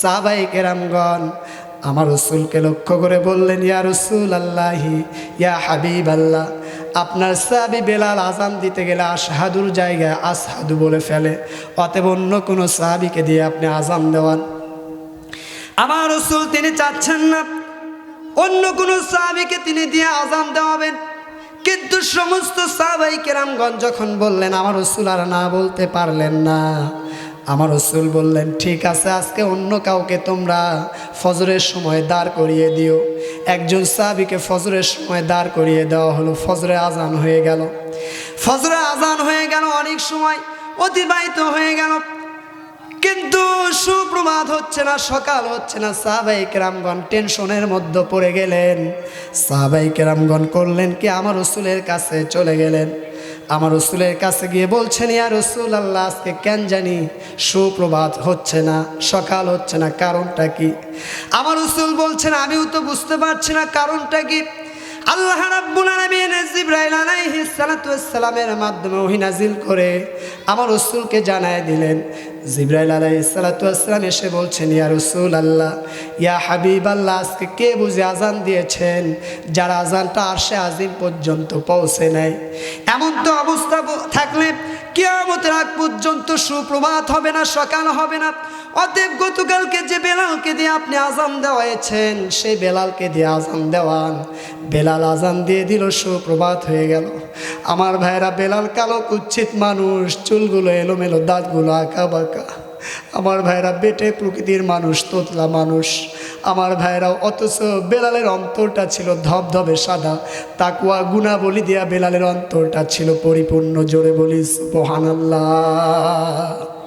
সাহাবাই কেরামগণ, আমার রসুলকে লক্ষ্য করে বললেন, ইয়া রসুল আল্লাহি ইয়া হাবিব আল্লাহ আপনার সাবি বেলাল আজান দিতে গেলে আশহাদুর জায়গায় আসহাদু বলে ফেলে, অতএব অন্য কোনো সাহাবিকে দিয়ে আপনি আজান দেওয়ান। আমার রসুল তিনি চাচ্ছেন না, অন্য কোনো সাহাবিকে তিনি দিয়ে আজান দেওয়াবেন। কিন্তু সমস্ত সাহাবাই কেরামগঞ্জ যখন বললেন, আমার রসুল আর না বলতে পারলেন না আমার রসুল বললেন, ঠিক আছে, আজকে অন্য কাউকে তোমরা ফজরের সময় দাঁড় করিয়ে দিও। একজন সাহাবিকে ফজরের সময় দাঁড় করিয়ে দেওয়া হলো, ফজরে আজান হয়ে গেল। ফজরে আজান হয়ে গেল অনেক সময়, অতিবাহিত হয়ে গেল। কিন্তু সুপ্রভাত হচ্ছে না, সকাল হচ্ছে না সাহাবাই কেরামগণ টেনশনের মধ্যে পড়ে গেলেন। সাহাবাই কেরামগণ করলেন কি, আমার রসুলের কাছে চলে গেলেন। আমার রসুলের কাছে গিয়ে বলছেন, ইয়া রসুল আল্লাহ আজকে কেন জানি সুপ্রভাত হচ্ছে না, সকাল হচ্ছে না, কারণটা কি? আমার রসুল বলছেন, আমিও তো বুঝতে পারছি না, কারণটা কি? আল্লাহ রাব্বুল আলামিন জিবরাইল আলাইহিস সালাতু ওয়াসসালামের মাধ্যমে ওহী করে আমার রসুলকে জানায় দিলেন জিবরাইল আলাইহিস সালাতু ওয়াসসালাম এসে বলছেন, ইয়া রসুল আল্লাহ ইয়া হাবিব আল্লাহ আজকে কে বুঝে আজান দিয়েছেন যারা আজানটা আরশে আজিম পর্যন্ত পৌঁছে নেয় এমন তো অবস্থা থাকলে কিয়ামতের আগ পর্যন্ত সুপ্রভাত হবে না, সকাল হবে না। অতএব গতকালকে যে বেলালকে দিয়ে আপনি আজান দেওয়াইছেন, সেই বেলালকে দিয়ে আজান দেওয়ান। বেলাল আজান দিয়ে দিল, সুপ্রভাত হয়ে গেল। আমার ভাইরা বেলাল কালো কুচ্ছিত মানুষ, চুলগুলো এলোমেলো দাঁতগুলো আঁকা বাঁকা আমার ভাইরা বেটে প্রকৃতির মানুষ, তোতলা মানুষ। আমার ভাইরা অথচ বেলালের অন্তরটা ছিল ধবধবে সাদা। তাকুয়া গুণাবলী দিয়া বেলালের অন্তরটা ছিল পরিপূর্ণ, জোরে বলিস মহান আল্লাহ